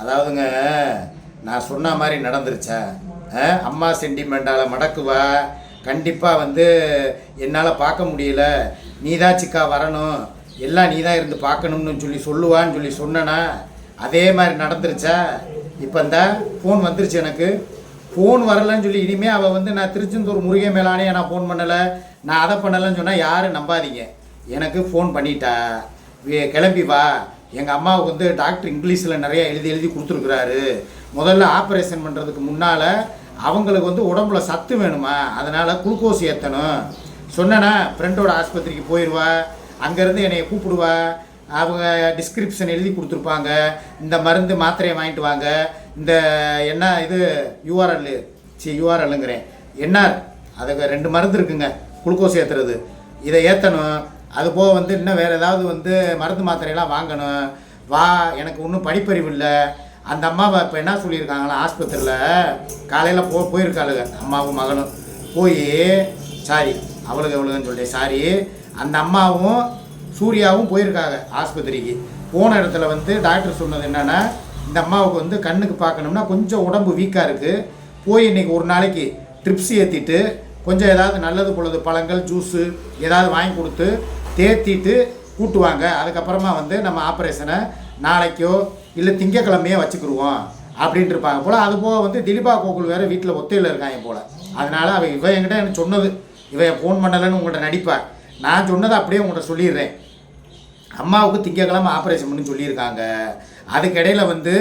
அதாவதுங்க நான் சொன்ன மாதிரி நடந்துருச்சா? அம்மா சென்டிமெண்டால் மடக்குவா? கண்டிப்பாக வந்து என்னால் பார்க்க முடியல. நீ தான் சிக்கா வரணும். எல்லாம் நீ தான் இருந்து பார்க்கணும்னு சொல்லி சொல்லுவான்னு சொல்லி சொன்னனா அதே மாதிரி நடந்துருச்சா? இப்போ இந்த ஃபோன் வந்துருச்சு எனக்கு. ஃபோன் வரலன்னு சொல்லி இனிமேல் அவள் வந்து நான் திருச்செந்தூர் முருகன் மேலானே நான் ஃபோன் பண்ணலை. நான் அதை பண்ணலைன்னு சொன்னால் யாரும் நம்பாதீங்க. எனக்கு ஃபோன் பண்ணிட்டா. கிளம்பி வா. எங்கள் அம்மாவுக்கு வந்து டாக்டர் இங்கிலீஷில் நிறைய எழுதி எழுதி கொடுத்துருக்குறாரு. முதல்ல ஆப்ரேஷன் பண்ணுறதுக்கு முன்னால் அவங்களுக்கு வந்து உடம்புல சத்து வேணுமா? அதனால் குளுக்கோஸ் ஏற்றணும் சொன்னேன்னா ஃப்ரெண்டோட ஆஸ்பத்திரிக்கு போயிடுவா அங்கேருந்து என்னை கூப்பிடுவா. அவங்க டிஸ்கிரிப்ஷன் எழுதி கொடுத்துருப்பாங்க. இந்த மருந்து மாத்திரையை வாங்கிட்டு வாங்க. இந்த என்ன இது யூஆர்எல் சி யூஆர்எல்லுங்கிறேன் என்ஆர் அதுக்கு ரெண்டு மருந்து இருக்குங்க. குளுக்கோஸ் ஏற்றுறது இதை ஏற்றணும் அது போக வந்து இன்னும் வேறு ஏதாவது வந்து மருந்து மாத்திரையெல்லாம் வாங்கணும். வா எனக்கு ஒன்றும் படிப்பறிவு இல்லை. அந்த அம்மாவை இப்போ என்ன சொல்லியிருக்காங்களா ஆஸ்பத்திரியில் காலையில் போ போயிருக்காளுங்க அம்மாவும் மகனும் போய் சாரி அவளுக்கு அவளுக்குன்னு சொல்லிட்டேன் சாரி அந்த அம்மாவும் சூர்யாவும் போயிருக்காங்க ஆஸ்பத்திரிக்கு. போன இடத்துல வந்து டாக்டர் சொன்னது என்னென்னா இந்த அம்மாவுக்கு வந்து கண்ணுக்கு பார்க்கணும்னா கொஞ்சம் உடம்பு வீக்காக இருக்குது போய் இன்னைக்கு ஒரு நாளைக்கு ட்ரிப்ஸ் ஏற்றிட்டு கொஞ்சம் ஏதாவது நல்லது பொழுது பழங்கள் ஜூஸு ஏதாவது வாங்கி கொடுத்து தேத்திட்டு கூட்டுவாங்க. அதுக்கப்புறமா வந்து நம்ம ஆப்ரேஷனை நாளைக்கோ இல்லை திங்கக்கிழமையோ வச்சுக்கிருவோம் அப்படின்ட்டு இருப்பாங்க போல். அது போக வந்து திலீபா கோகுல் வேறு வீட்டில் ஒத்தையில் இருக்காங்க போல். அதனால் அவள் இவன் என்கிட்ட எனக்கு சொன்னது. இவன் ஃபோன் பண்ணலைன்னு உங்கள்கிட்ட நடிப்பா. நான் சொன்னதை அப்படியே உங்கள்கிட்ட சொல்லிடுறேன். அம்மாவுக்கு திங்கக்கிழமை ஆப்ரேஷன் பண்ணி சொல்லியிருக்காங்க. அதுக்கிடையில் வந்து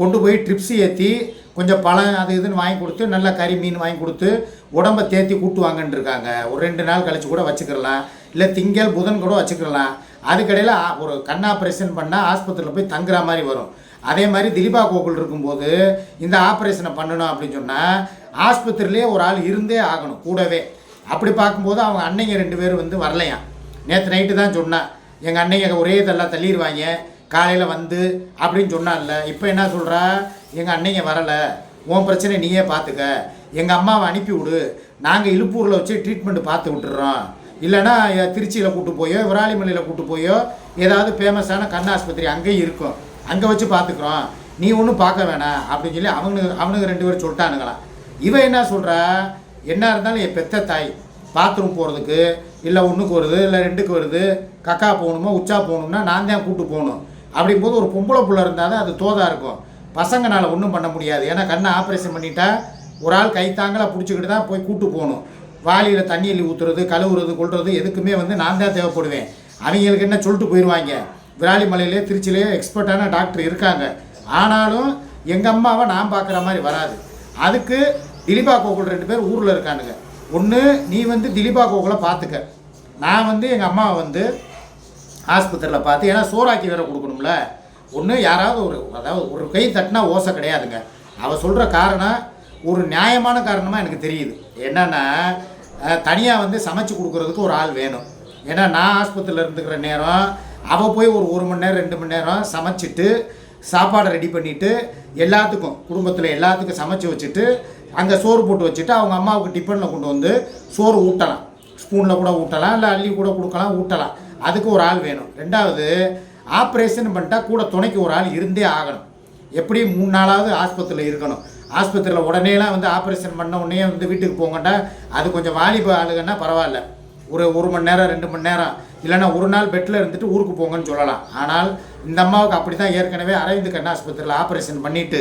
கொண்டு போய் ட்ரிப்ஸ் ஏற்றி கொஞ்சம் பழம் அது இதுன்னு வாங்கி கொடுத்து நல்லா கறி மீன் வாங்கி கொடுத்து உடம்ப தேத்தி கூட்டுவாங்கன்னு இருக்காங்க ஒரு ரெண்டு நாள் கழிச்சு கூட வச்சுக்கிடலாம் இல்லை திங்கள் புதன் கூட வச்சுக்கலாம் அதுக்கடையில் ஒரு கண் ஆப்ரேஷன் பண்ணால் ஆஸ்பத்திரியில் போய் தங்குற மாதிரி வரும். அதே மாதிரி திலீபா கோகுல் இருக்கும்போது இந்த ஆப்ரேஷனை பண்ணணும் அப்படின்னு சொன்னால் ஆஸ்பத்திரியிலே ஒரு ஆள் இருந்தே ஆகணும் கூடவே. அப்படி பார்க்கும்போது அவங்க அன்னைங்க ரெண்டு பேரும் வந்து வரலையாம் நேற்று நைட்டு தான் சொன்னான் எங்கள் அன்னைங்க ஒரே இதெல்லாம் தள்ளிடுவாங்க காலையில் வந்து அப்படின்னு சொன்னான்ல. இப்போ என்ன சொல்கிறா எங்கள் அன்னைங்க வரலை. உன் பிரச்சனை நீயே பார்த்துக்க. எங்கள் அம்மாவை அனுப்பி விடு. நாங்கள் இழுப்பூரில் வச்சு ட்ரீட்மெண்ட் பார்த்து விட்டுறோம். இல்லைன்னா திருச்சியில் கூட்டு போயோ விராலிமலையில் கூட்டு போயோ ஏதாவது ஃபேமஸான கண் ஆஸ்பத்திரி அங்கேயும் இருக்கும். அங்கே வச்சு பார்த்துக்குறோம் நீ ஒன்றும் பார்க்க வேணாம் அப்படின்னு சொல்லி அவனுக்கு அவனுக்கு ரெண்டு பேரும் சொல்லிட்டானுங்களாம் இவன் என்ன சொல்கிறா என்ன இருந்தாலும் என் பெத்த தாய் பாத்ரூம் போகிறதுக்கு இல்லை ஒன்றுக்கு வருது இல்லை ரெண்டுக்கு வருது கக்கா போகணுமோ உச்சா போகணும்னா நான் தான் கூப்பிட்டு போகணும். அப்படிங்கும்போது ஒரு பொம்பளை புள்ள இருந்தால் தான் அது தோதாக இருக்கும். பசங்கனால் ஒன்றும் பண்ண முடியாது. ஏன்னா கண்ணை ஆப்ரேஷன் பண்ணிட்டா ஒரு ஆள் கைத்தாங்களாக பிடிச்சிக்கிட்டு தான் போய் கூப்பிட்டு போகணும். வாளியில் தண்ணி ஊற்றுறது கழுவுறது கொள்வது எதுக்குமே வந்து நான் தான் தேவைப்படுவேன். அவங்களுக்கு என்ன சொல்லிட்டு போயிடுவாங்க விராலிமலையிலே திருச்சியிலே எக்ஸ்பர்ட்டான டாக்டர் இருக்காங்க. ஆனாலும் எங்கள் அம்மாவை நான் பார்க்குற மாதிரி வராது. அதுக்கு திலீபா கோகுல் ரெண்டு பேர் ஊரில் இருக்கானுங்க. ஒன்று நீ வந்து திலீபா கோகுலை பார்த்துக்க. நான் வந்து எங்கள் அம்மாவை வந்து ஆஸ்பத்திரியில் பார்த்து ஏன்னா சோறாக்கி வேற கொடுக்கணும்ல. ஒன்று யாராவது ஒரு அதாவது ஒரு கை தட்டினா ஓசை கிடையாதுங்க. அவள் சொல்கிற காரணம் ஒரு நியாயமான காரணமாக எனக்கு தெரியுது. என்னென்னா தனியாக வந்து சமைச்சு கொடுக்குறதுக்கு ஒரு ஆள் வேணும். ஏன்னா நான் ஆஸ்பத்திரியில் இருந்துக்கிற நேரம் அவள் போய் ஒரு ஒரு மணி நேரம் ரெண்டு மணி நேரம் சமைச்சிட்டு சாப்பாடை ரெடி பண்ணிவிட்டு எல்லாத்துக்கும் குடும்பத்தில் எல்லாத்துக்கும் சமைச்சு வச்சுட்டு அங்கே சோறு போட்டு வச்சுட்டு அவங்க அம்மாவுக்கு டிஃபனில் கொண்டு வந்து சோறு ஊட்டலாம். ஸ்பூனில் கூட ஊட்டலாம் இல்லை அள்ளி கூட கொடுக்கலாம் ஊட்டலாம். அதுக்கு ஒரு ஆள் வேணும். ரெண்டாவது ஆப்ரேஷன் பண்ணிட்டா கூட துணைக்கு ஒரு ஆள் இருந்தே ஆகணும். எப்படி மூணு நாளாவது ஆஸ்பத்திரியில் இருக்கணும். ஆஸ்பத்திரியில் உடனேலாம் வந்து ஆப்ரேஷன் பண்ண உடனே வந்து வீட்டுக்கு போங்கண்டா. அது கொஞ்சம் வாலிப ஆளுங்கன்னா பரவாயில்ல. ஒரு ஒரு மணி நேரம் ரெண்டு மணி நேரம். இல்லைன்னா ஒரு நாள் பெட்டில் இருந்துட்டு ஊருக்கு போங்கன்னு சொல்லலாம். ஆனால் இந்த அம்மாவுக்கு அப்படி தான் ஏற்கனவே அரவிந்த் கண்ணா ஆஸ்பத்திரியில் ஆப்ரேஷன் பண்ணிவிட்டு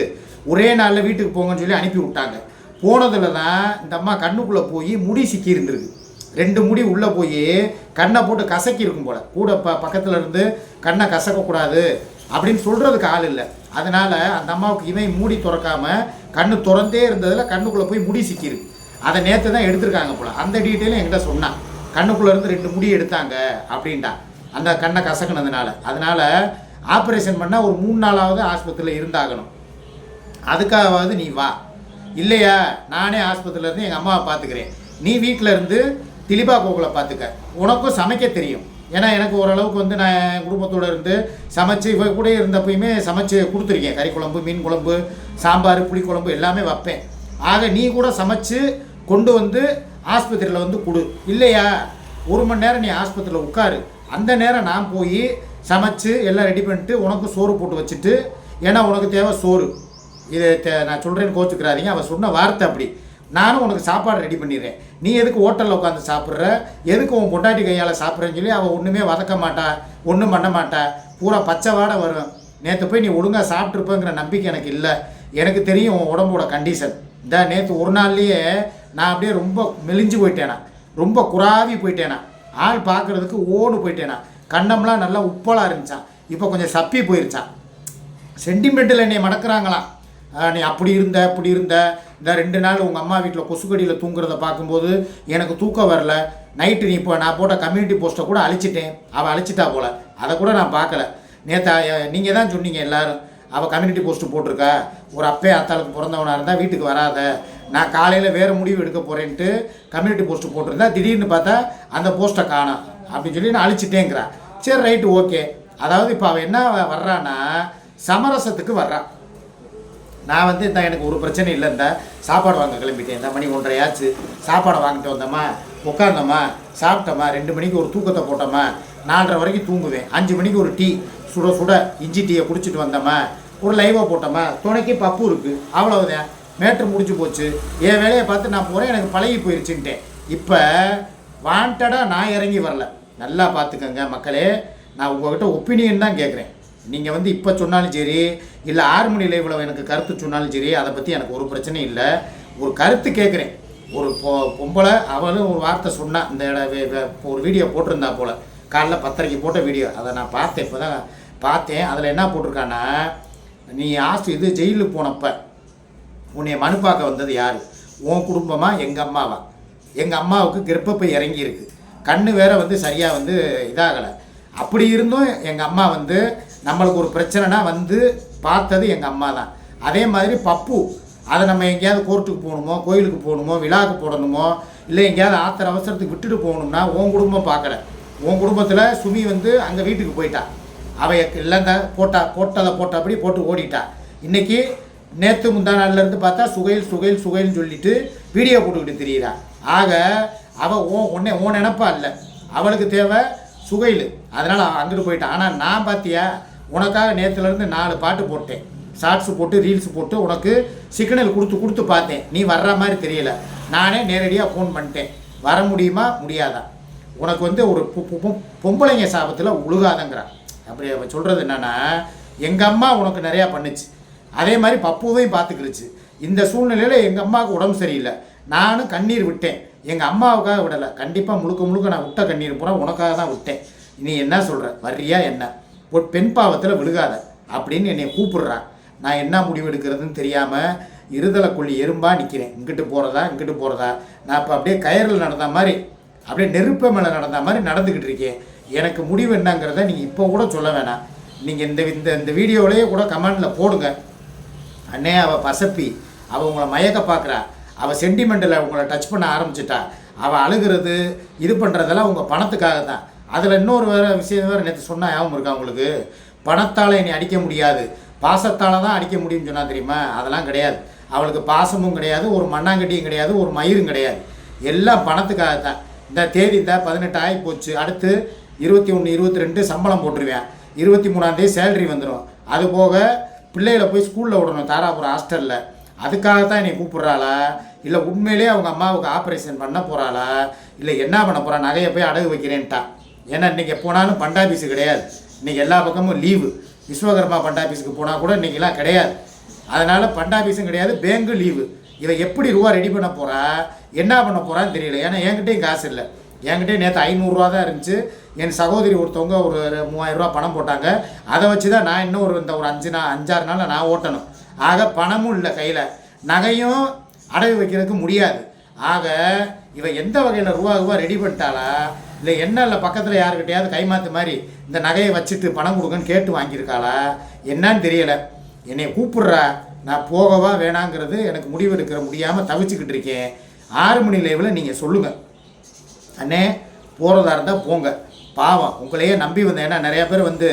ஒரே நாளில் வீட்டுக்கு போங்கன்னு சொல்லி அனுப்பி விட்டாங்க. போனதில் தான் இந்த அம்மா கண்ணுக்குள்ளே போய் முடி சிக்கி இருந்திருக்கு. ரெண்டு முடி உள்ளே போய் கண்ணை போட்டு கசக்கி இருக்கும் போல. கூட ப பக்கத்தில் இருந்து கண்ணை கசக்கக்கூடாது. அப்படின்னு சொல்கிறதுக்கு ஆள் இல்லை. அதனால் அந்த அம்மாவுக்கு இவன் மூடி திறக்காமல் கண்ணு திறந்தே இருந்ததில் கண்ணுக்குள்ளே போய் முடி சிக்கிருக்கு அதை நேற்று தான் எடுத்திருக்காங்க போல. அந்த டீட்டெயிலும் என்கிட்ட சொன்னான் கண்ணுக்குள்ளே இருந்து ரெண்டு முடி எடுத்தாங்க அப்படின்ட்டா அந்த கண்ணை கசக்குனதுனால. அதனால் ஆப்ரேஷன் பண்ணால் ஒரு மூணு நாளாவது ஆஸ்பத்திரியில் இருந்தாகணும். அதுக்காகவாவது நீ வா. இல்லையா? நானே ஆஸ்பத்திரியிலேருந்து எங்கள் அம்மாவை பார்த்துக்கிறேன். நீ வீட்டில் இருந்து திலிபா கோகுலை பார்த்துக்க. உனக்கும் சமைக்க தெரியும். ஏன்னா எனக்கு ஓரளவுக்கு வந்து நான் என் குடும்பத்தோடு இருந்து சமைச்சு இப்போ கூட இருந்தப்பயுமே சமைச்சு கொடுத்துருக்கேன். கறி குழம்பு மீன் குழம்பு சாம்பார் புளிக்குழம்பு எல்லாமே வைப்பேன். ஆக நீ கூட சமைச்சு கொண்டு வந்து ஆஸ்பத்திரியில் வந்து கொடு. இல்லையா? ஒரு மணி நேரம் நீ ஆஸ்பத்திரியில் உட்காரு. அந்த நேரம் நான் போய் சமைச்சு எல்லாம் ரெடி பண்ணிட்டு உனக்கு சோறு போட்டு வச்சுட்டு ஏன்னா உனக்கு தேவை சோறு. இதை தே- நான் சொல்கிறேன்னு கோச்சுக்கிறாதீங்க அவள் சொன்ன வார்த்தை அப்படி. நானும் உனக்கு சாப்பாடு ரெடி பண்ணிடுறேன். நீ எதுக்கு ஹோட்டலில் உட்காந்து சாப்பிட்ற? எதுக்கு உன் பொண்டாட்டி கையால் சாப்பிட்றேன்னு சொல்லி அவள் ஒன்றுமே வதக்க மாட்டா ஒன்றும் பண்ண மாட்டா. பூரா பச்சை வாடை வரும். நேற்று போய் நீ ஒழுங்காக சாப்பிட்ருப்பேங்கிற நம்பிக்கை எனக்கு இல்லை. எனக்கு தெரியும் உன் உடம்போட கண்டிஷன் இந்த நேற்று ஒரு நாள்லேயே நான் அப்படியே ரொம்ப மெலிஞ்சு போயிட்டேனா. ரொம்ப குறாவி போயிட்டேனா. ஆள் பார்க்குறதுக்கு ஓடு போயிட்டேனா. கண்ணம்லாம் நல்லா உப்பலாக இருந்துச்சான் இப்போ கொஞ்சம் சப்பி போயிருச்சான் சென்டிமெண்ட்டில் என்னை மடக்குறாங்களாம். நீ அப்படி இருந்த இப்படி இருந்த. இந்த ரெண்டு நாள் உங்கள் அம்மா வீட்டில் கொசுக்கடியில் தூங்குறத பார்க்கும்போது எனக்கு தூக்கம் வரல. நைட்டு நீ இப்போ நான் போட்ட கம்யூனிட்டி போஸ்ட்டை கூட அழிச்சிட்டேன். அவள் அழிச்சிட்டா போல. அதை கூட நான் பார்க்கல. நேற்று நீங்கள் தான் சொன்னீங்க எல்லாரும். அவள் கம்யூனிட்டி போஸ்ட்டு போட்டிருக்கா. ஒரு அப்பே அத்தாளுக்கு பிறந்தவனாக இருந்தால் வீட்டுக்கு வராத. நான் காலையில் வேறு முடிவு எடுக்க போகிறேன்ட்டு கம்யூனிட்டி போஸ்ட்டு போட்டிருந்தா திடீர்னு பார்த்தா அந்த போஸ்ட்டை காணும் அப்படின்னு சொல்லி நான் அழிச்சிட்டேங்கிறான் சரி ரைட்டு ஓகே அதாவது இப்போ அவள் என்ன வர்றான்னா சமரசத்துக்கு வர்றான் நான் வந்து இந்த எனக்கு ஒரு பிரச்சனை இல்லை இந்த. சாப்பாடு வாங்க கிளம்பிட்டேன். இந்த மணி ஒன்றரை ஆச்சு சாப்பாடை வாங்கிட்டு வந்தோமா உட்காந்தோமா சாப்பிட்டோமா ரெண்டு மணிக்கு ஒரு தூக்கத்தை போட்டோமா நாலரை வரைக்கும் தூங்குவேன். அஞ்சு மணிக்கு ஒரு டீ சுட சுட இஞ்சி டீயை குடிச்சிட்டு வந்தோமா ஒரு லைவாக போட்டோமா துணைக்கு பப்பு இருக்குது அவ்வளவுதான். மேட்ரு முடிஞ்சு போச்சு. என் வேலையை பார்த்து நான் போகிறேன் எனக்கு பழகி போயிருச்சுன்ட்டேன். இப்போ வாண்டடாக நான் இறங்கி வரல. நல்லா பார்த்துக்கங்க மக்களே. நான் உங்ககிட்ட ஒப்பீனியன் தான் கேட்குறேன் நீங்கள் வந்து இப்போ சொன்னாலும் சரி இல்லை ஆறு மணி லைவில் எனக்கு கருத்து சொன்னாலும் சரி அதை பற்றி எனக்கு ஒரு பிரச்சனையும் இல்லை. ஒரு கருத்து கேட்குறேன் ஒரு பொ பொம்பளை அவளும் ஒரு வார்த்தை சொன்னான் இந்த ஒரு வீடியோ போட்டிருந்தா போல். காலைல பத்தரைக்கு போட்ட வீடியோ அதை நான் பார்த்தேன். இப்போ தான் பார்த்தேன். அதில் என்ன போட்டிருக்கான்னா நீ ஆஸ்ட் இது ஜெயிலுக்கு போனப்ப உன்னை மனு பார்க்க வந்தது யார்? உன் குடும்பமா எங்கள் அம்மாவா? எங்கள் அம்மாவுக்கு கர்ப்பப்பை இறங்கியிருக்கு. கண் கண்ணு வேற வந்து சரியாக வந்து இதாகலை. அப்படி இருந்தும் எங்கள் அம்மா வந்து நம்மளுக்கு ஒரு பிரச்சனைனா வந்து பார்த்தது எங்கள் அம்மா தான். அதே மாதிரி பப்பு அதை நம்ம எங்கேயாவது கோர்ட்டுக்கு போகணுமோ கோயிலுக்கு போகணுமோ விழாக்கு போடணுமோ இல்லை எங்கேயாவது ஆத்திர அவசரத்துக்கு விட்டுட்டு போகணும்னா உன் குடும்பம் பார்க்கல. உன் குடும்பத்தில் சுமி வந்து அங்கே வீட்டுக்கு போயிட்டா. அவ இல்லைங்க போட்டா போட்டதை போட்டபடி போட்டு ஓடிட்டா. இன்றைக்கி நேற்று முந்தா நாள்ல இருந்து பார்த்தா சுகையில் சுகையில் சுகைன்னு சொல்லிட்டு வீடியோ போட்டுக்கிட்டு தெரியுறா. ஆக அவள் ஓ உன்னே ஓ நினப்பா இல்லை. அவளுக்கு தேவை சுகையில். அதனால் அங்கிட்டு போயிட்டான். ஆனால் நான் பார்த்தியா உனக்காக நேற்றுலேருந்து நாலு பாட்டு போட்டேன். ஷார்ட்ஸ் போட்டு ரீல்ஸ் போட்டு உனக்கு சிக்னல் கொடுத்து கொடுத்து பார்த்தேன். நீ வர்ற மாதிரி தெரியல. நானே நேரடியாக ஃபோன் பண்ணிட்டேன். வர முடியுமா முடியாதா? உனக்கு வந்து ஒரு பொம்பளைங்க சாபத்தில் உழுகாதங்கிறான் அப்படி அவன் சொல்கிறது என்னென்னா எங்கள் அம்மா உனக்கு நிறையா பண்ணுச்சு. அதே மாதிரி பப்புவையும் பார்த்துக்கிடுச்சு இந்த சூழ்நிலையில் எங்கள் அம்மாவுக்கு உடம்பு சரியில்லை. நானும் கண்ணீர் விட்டேன். எங்கள் அம்மாவுக்காக விடலை. கண்டிப்பாக முழுக்க முழுக்க நான் விட்ட கண்ணீர் பூரா உனக்காக தான் விட்டேன். நீ என்ன சொல்கிற வர்றியா என்ன? ஒரு பெண் பாவத்தில் விழுகாத அப்படின்னு என்னை கூப்பிடுறான் நான் என்ன முடிவு எடுக்கிறதுன்னு தெரியாமல் இருதலை கொள்ளி எறும்பாக நிற்கிறேன் இங்கிட்டு போகிறதா இங்கிட்டு போகிறதா நான் இப்போ அப்படியே கயறில் நடந்த மாதிரி அப்படியே நெருப்ப மேலே நடந்த மாதிரி நடந்துக்கிட்டு இருக்கேன். எனக்கு முடிவு என்னங்கிறத நீங்கள் இப்போ கூட சொல்ல வேணாம். நீங்கள் இந்த இந்த இந்த வீடியோவிலேயே கூட கமெண்டில் போடுங்க. அண்ணே அவள் பசப்பி அவள் உங்களை மயக்க பார்க்குறா அவள் சென்டிமெண்ட்டில் உங்களை டச் பண்ண ஆரம்பிச்சிட்டா. அவள் அழுகிறது இது பண்ணுறதெல்லாம் உங்கள் பணத்துக்காக தான் அதில் இன்னொரு வேறு விஷயம் வேறு நேற்று சொன்னால் ஞாபகம் இருக்கா உங்களுக்கு? பணத்தால் என்னை அடிக்க முடியாது. பாசத்தால் தான் அடிக்க முடியும்னு சொன்னா தெரியுமா? அதெல்லாம் கிடையாது. அவளுக்கு பாசமும் கிடையாது ஒரு மண்ணாங்கட்டியும் கிடையாது ஒரு மயிரும் கிடையாது. எல்லாம் பணத்துக்காக தான் இந்த தேதி இந்த பதினெட்டு ஆகி போச்சு. அடுத்து இருபத்தி ஒன்று இருபத்தி ரெண்டு சம்பளம் போட்டுருவேன். இருபத்தி மூணாந்தேதி சேலரி வந்துடும் அது போக பிள்ளைகளை போய் ஸ்கூலில் விடணும் தாராபுரம் ஹாஸ்டலில் அதுக்காக தான் என்னை கூப்பிட்றாளா? இல்லை உண்மையிலேயே அவங்க அம்மாவுக்கு ஆப்ரேஷன் பண்ண போகிறாளா இல்லை என்ன பண்ண போகிறா நகையை போய் அடகு வைக்கிறேன்ட்டா. ஏன்னா இன்றைக்கி போனாலும் பண்டாபீஸு கிடையாது. இன்றைக்கி எல்லா பக்கமும் லீவு விஸ்வகர்மா பண்டாபீஸுக்கு போனால் கூட இன்றைக்கெலாம் கிடையாது. அதனால் பண்டாபீஸும் கிடையாது பேங்கு லீவு இதை எப்படி ரூபா ரெடி பண்ண போகிறா என்ன பண்ண போகிறான்னு தெரியல. ஏன்னா என்கிட்டையும் காசு இல்லை. என்கிட்டயும் நேற்று ஐநூறுரூவா தான் இருந்துச்சு. என் சகோதரி ஒருத்தவங்க ஒரு மூவாயிரம் ரூபா பணம் போட்டாங்க. அதை வச்சு தான் நான் இன்னும் ஒரு இந்த ஒரு அஞ்சு நாள் அஞ்சாறு நாளில் நான் ஓட்டணும். ஆக பணமும் இல்லை கையில். நகையும் அடகு வைக்கிறதுக்கு முடியாது. ஆக இவன் எந்த வகையில் ரூபா ரூபா ரெடி பண்ணிட்டாளா? இல்லை என்ன இல்லை பக்கத்தில் யாருக்கிட்டையாவது கைமாத்து மாதிரி இந்த நகையை வச்சுட்டு பணம் கொடுங்கன்னு கேட்டு வாங்கியிருக்காளா? என்னன்னு தெரியலை. என்னை கூப்பிடுறா. நான் போகவா வேணாங்கிறது எனக்கு முடிவெடுக்கிற முடியாமல் தவிச்சுக்கிட்டு இருக்கேன். ஆறு மணி லைவில் நீங்கள் சொல்லுங்கள் அண்ணே போகிறதா இருந்தால் போங்க. பாவம். உங்களையே நம்பி வந்தேன் ஏன்னா நிறைய பேர் வந்து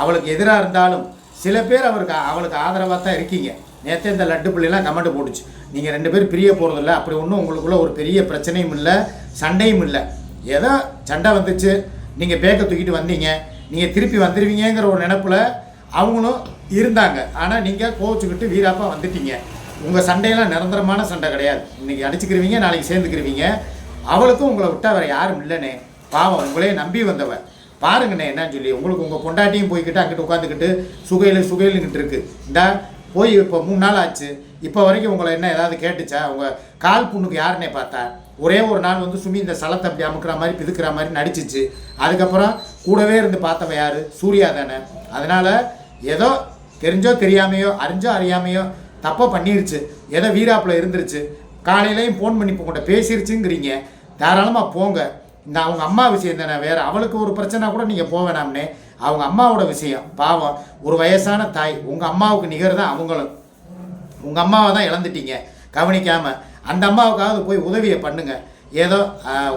அவளுக்கு எதிராக இருந்தாலும் சில பேர் அவருக்கு அவளுக்கு ஆதரவாக தான் இருக்கீங்க. நேற்றே இந்த லட்டு பிள்ளைலாம் கமெண்ட் போட்டுச்சு. நீங்கள் ரெண்டு பேரும் பிரிய போகிறதில்ல அப்படி ஒன்றும் உங்களுக்குள்ள ஒரு பெரிய பிரச்சனையும் இல்லை சண்டையும் இல்லை. ஏதோ சண்டை வந்துச்சு. நீங்கள் பேக்கை தூக்கிட்டு வந்தீங்க. நீங்கள் திருப்பி வந்துடுவீங்கங்கிற ஒரு நினப்பில் அவங்களும் இருந்தாங்க. ஆனால் நீங்கள் கோவிச்சுக்கிட்டு வீராப்பாக வந்துட்டீங்க. உங்கள் சண்டையெல்லாம் நிரந்தரமான சண்டை கிடையாது. இன்றைக்கி அடிச்சுக்கிருவீங்க நாளைக்கு சேர்ந்துக்கிருவீங்க. அவளுக்கும் உங்களை விட்டால் வேறு யாரும் இல்லைனே. பாவம் உங்களே நம்பி வந்தவ. பாருங்கண்ணே என்னன்னு சொல்லி. உங்களுக்கு உங்கள் பொண்டாட்டியும் போய்கிட்டு அங்கிட்டு உட்காந்துக்கிட்டு சுகையில் சுகையிலுங்கிட்டு இருக்கு. இந்தா போய் இப்போ மூணு நாள் ஆச்சு. இப்போ வரைக்கும் உங்களை என்ன ஏதாவது கேட்டுச்சா? உங்கள் கால் புண்ணுக்கு யாருன்னே பார்த்தா ஒரே ஒரு நாள் வந்து சுமி இந்த சலத்தை அப்படி அமுக்கிற மாதிரி பிதுக்கிற மாதிரி நடிச்சிச்சு. அதுக்கப்புறம் கூடவே இருந்து பார்த்தவ யார்? சூர்யா தானே. அதனால் ஏதோ தெரிஞ்சோ தெரியாமையோ அறிஞ்சோ அறியாமையோ தப்பாக பண்ணிருச்சு. ஏதோ வீராப்பில் இருந்துருச்சு. காலையிலையும் ஃபோன் பண்ணி இப்போ உங்கள்கிட்ட பேசிருச்சுங்கிறீங்க. தாராளமாக போங்க. இந்த அவங்க அம்மா விஷயம் தானே வேறு அவளுக்கு ஒரு பிரச்சனை கூட நீங்கள் போக வேணாம்னே. அவங்க அம்மாவோட விஷயம். பாவம் ஒரு வயசான தாய் உங்கள் அம்மாவுக்கு நிகர் தான் அவங்களும் உங்கள் அம்மாவை தான் இழந்துட்டீங்க. கவனிக்காமல் அந்த அம்மாவுக்காவது போய் உதவியை பண்ணுங்கள் ஏதோ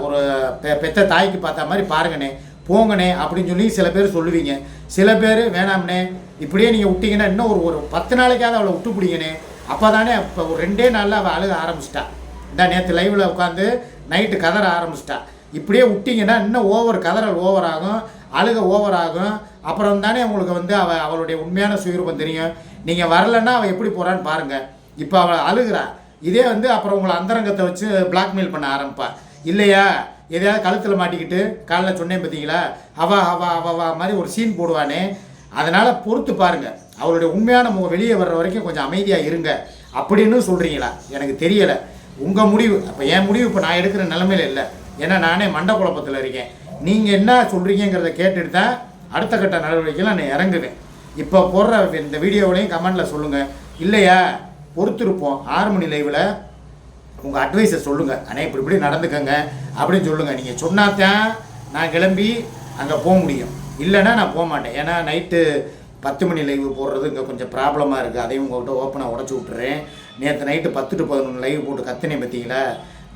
ஒரு பெ பெத்த தாய்க்கு பார்த்த மாதிரி பாருங்கண்ணே போங்கண்ணே அப்படின்னு சொல்லி சில பேர் சொல்லுவீங்க. சில பேர் வேணாம்ண்ணே இப்படியே நீங்கள் விட்டீங்கன்னா இன்னும் ஒரு ஒரு பத்து நாளைக்காவது அவளை விட்டு பிடிங்கண்ணே. அப்போ தானே இப்போ ஒரு ரெண்டே நாளில் அவள் அழுக ஆரம்பிச்சிட்டா. இந்த நேற்று லைவில் உட்காந்து நைட்டு கதற ஆரம்பிச்சிட்டா. இப்படியே விட்டிங்கன்னா இன்னும் ஓவர் கதறல் ஓவர் ஆகும் அழுக ஓவர் ஆகும். அப்புறம் தானே உங்களுக்கு வந்து அவள் அவளுடைய உண்மையான சுயரூபம் தெரியும். நீங்கள் வரலன்னா அவள் எப்படி போகிறான்னு பாருங்கள் இப்போ அவள் அழுகிறா. இதே வந்து அப்புறம் உங்களை அந்தரங்கத்தை வச்சு பிளாக்மெயில் பண்ண ஆரம்பிப்பா. இல்லையா? எதையாவது கழுத்தில் மாட்டிக்கிட்டு காலைல சொன்னேன் பார்த்தீங்களா அவா அவா அவா மாதிரி ஒரு சீன் போடுவானே. அதனால் பொறுத்து பாருங்கள் அவளுடைய உண்மையான முகம் வெளியே வர்ற வரைக்கும் கொஞ்சம் அமைதியாக இருங்க. அப்படின்னு சொல்கிறீங்களா எனக்கு தெரியலை. உங்கள் முடிவு. அப்போ என் முடிவு இப்போ நான் எடுக்கிற நிலமையில இல்லை. ஏன்னா நானே மண்ட குழப்பத்தில் இருக்கேன். நீங்கள் என்ன சொல்கிறீங்கிறத கேட்டுட்டு தான் அடுத்த கட்ட நடவடிக்கையில் நான் இறங்குவேன். இப்போ போடுற இந்த வீடியோவிலையும் கமெண்டில் சொல்லுங்கள் இல்லையா? பொறுத்திருப்போம். ஆறு மணி லைவில் உங்கள் அட்வைஸை சொல்லுங்கள் அண்ணே இப்படி இப்படி நடந்துக்கங்க அப்படின்னு சொல்லுங்கள் நீங்கள் சொன்னாதான் நான் கிளம்பி அங்கே போக முடியும். இல்லைன்னா நான் போக மாட்டேன். ஏன்னா நைட்டு பத்து மணி லைவ் போடுறது இங்கே கொஞ்சம் ப்ராப்ளமாக இருக்குது அதையும் உங்கள்கிட்ட ஓப்பனாக உடச்சி விட்டுறேன். நேற்று நைட்டு பத்து டு பதினொன்று லைவ் போட்டு கத்தினே பார்த்தீங்களா?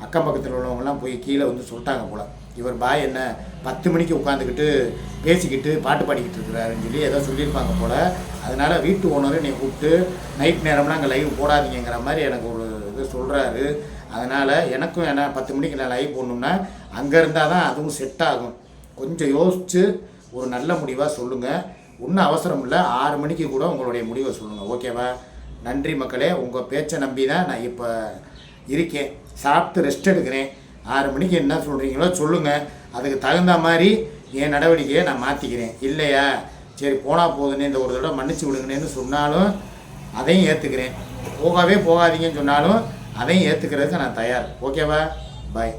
அக்கம் பக்கத்தில் உள்ளவங்கலாம் போய் கீழே வந்து சொல்லிட்டாங்க போல். இவர் பாய் என்ன பத்து மணிக்கு உட்காந்துக்கிட்டு பேசிக்கிட்டு பாட்டு பாடிக்கிட்டு இருக்கிறாருன்னு சொல்லி ஏதோ சொல்லியிருப்பாங்க போல். அதனால் வீட்டு ஓனரை நீ கூப்பிட்டு நைட் நேரம்லாம் அங்கே லைவ் போடாதீங்கிற மாதிரி எனக்கு ஒரு இது சொல்கிறாரு அதனால் எனக்கும் என்ன பத்து மணிக்கு நான் லைவ் போடணும்னா அங்கே இருந்தால் தான் அதுவும் செட் ஆகும். கொஞ்சம் யோசித்து ஒரு நல்ல முடிவாக சொல்லுங்கள் ஒன்றும் அவசரம் இல்லை. ஆறு மணிக்கு கூட உங்களுடைய முடிவை சொல்லுங்கள் ஓகேவா? நன்றி மக்களே. உங்கள் பேச்சை நம்பி தான் நான் இப்போ இருக்கேன் சாப்பிட்டு ரெஸ்ட் எடுக்கிறேன். ஆறு மணிக்கு என்ன சொல்கிறீங்களோ சொல்லுங்கள் அதுக்கு தகுந்த மாதிரி என் நடவடிக்கையை நான் மாற்றிக்கிறேன் இல்லையா? சரி போனால் போதுன்னு இந்த ஒரு தடவை மன்னிச்சு விடுங்கன்னு சொன்னாலும் அதையும் ஏற்றுக்கிறேன் போகவே போகாதீங்கன்னு சொன்னாலும் அதையும் ஏற்றுக்கிறதுக்கு நான் தயார். ஓகேவா? பாய்